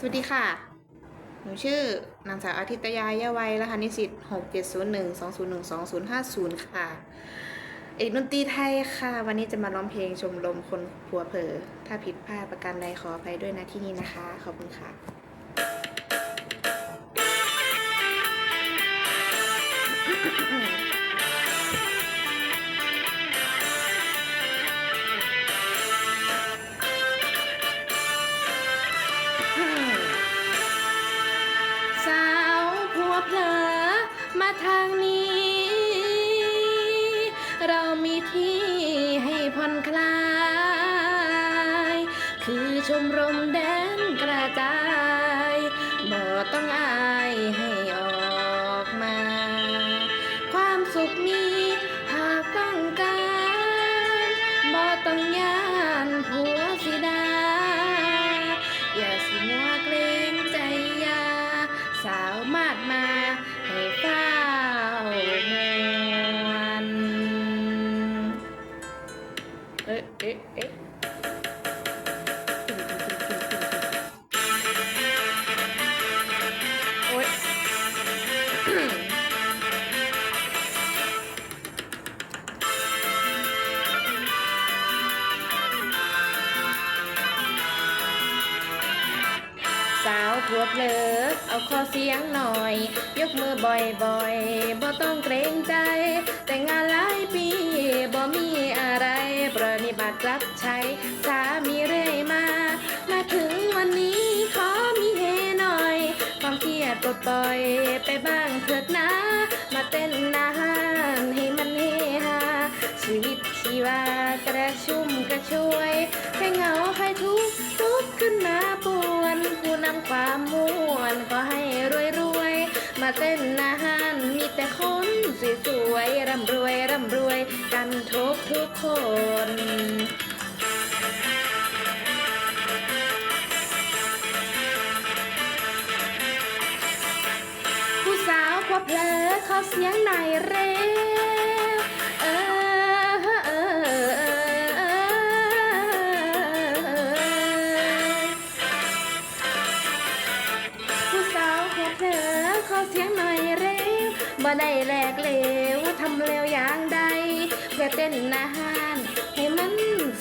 สวัสดีค่ะ หนูชื่อนางสาวอาทิตยายาวัยรหัสนิสิต6701 2012 2050 ค่ะ เอกดนตรีไทยค่ะ วันนี้จะมาร้องเพลงชมรมคนผัวเผลอ ถ้าผิดพลาดประการใดขออภัยด้วยนะที่นี่นะคะ ขอบคุณค่ะ มีที่ให้ผ่อนคลาย คือชมรมแดน เอ๊ะ สาวผัวเพลอเอาคอเสียงหน่อย ยกมือบ่อยๆบ่ต้องเกรงใจ แต่งงานหลายปีบ่มีอะไรประนิบัติรับใช้สามีเรื่อยมา มาถึงวันนี้ขอมีเฮหน่อยความเครียดปลดปล่อยไปบ้างเถิดนะ มาเต้นนานให้มันเฮฮาชีวิตชีวากระชุ่มกระชวยใครเหงาใครทุกข์ลุกขึ้นมาปู นำความม่วนขอให้รวยรวยๆมาเต้นอาหารมีแต่คนสวยๆร่ำรวยร่ำรวยกันทุกทุกคนผู้สาวพอเพลอขอเสียงหน่อยเร บ่ได้แลกเลวทำเลวอย่างใดเพื่อเต้นอาหารให้มัน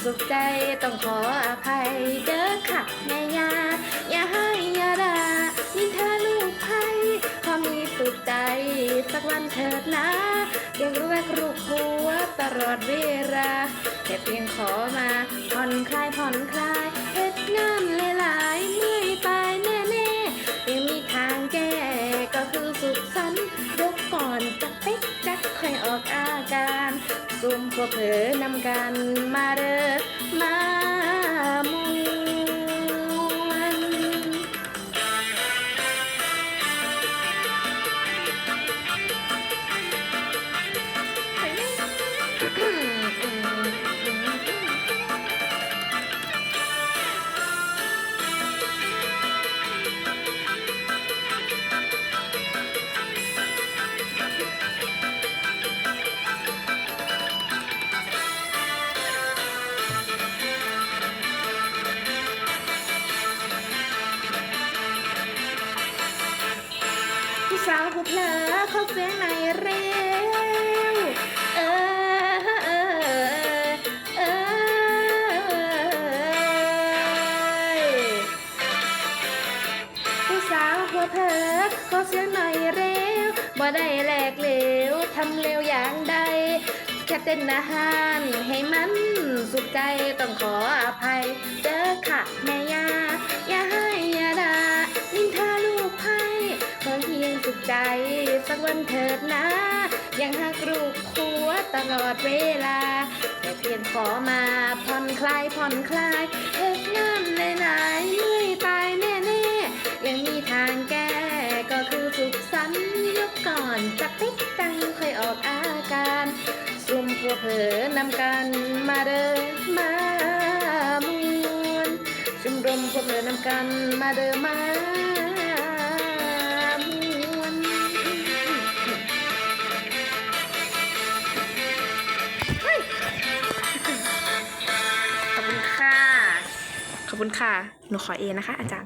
สุขใจต้องขออภัยเด้อค่ะแม่ยาอย่าให้ยาดานินทาลูกไพขอมีสุขใจ สักวันเถิดนะเด็กรักลูกหัวตลอดเวลาแค่เพียงขอมาผ่อนคลายผ่อนคลาย การ ซุ่มพวกเผลอนำกันมาเด้อมา สาวผู้เพลอเขาเสียงไหนเร็วเออเออเออผู้สาวผู้เพลอเขาเสียงไหนเร็วบ่ได้แหลกเหลวทำเลวอย่างใดแค่เต้นอาหารให้มันสุขใจต้องขออภัยเด้อค่ะแม่ วันเถิดนะ ยังหักลูกคัวตลอดเวลาแต่เพียงขอมาผ่อนคลายผ่อนคลายเฮ็ดงานหลายๆเมื่อยตายแน่ๆยังมีทางแก้ก็คือสุขสันต์ยกก่อนจะปิ๊กตังค่อยออกอาการซุ่มพัวเผลอนำกันมาเดินมามวนชุมรมพวเผลอนำกันมาเดินมา อบคุณค่ะ หนูขอเอนะคะอาจารย์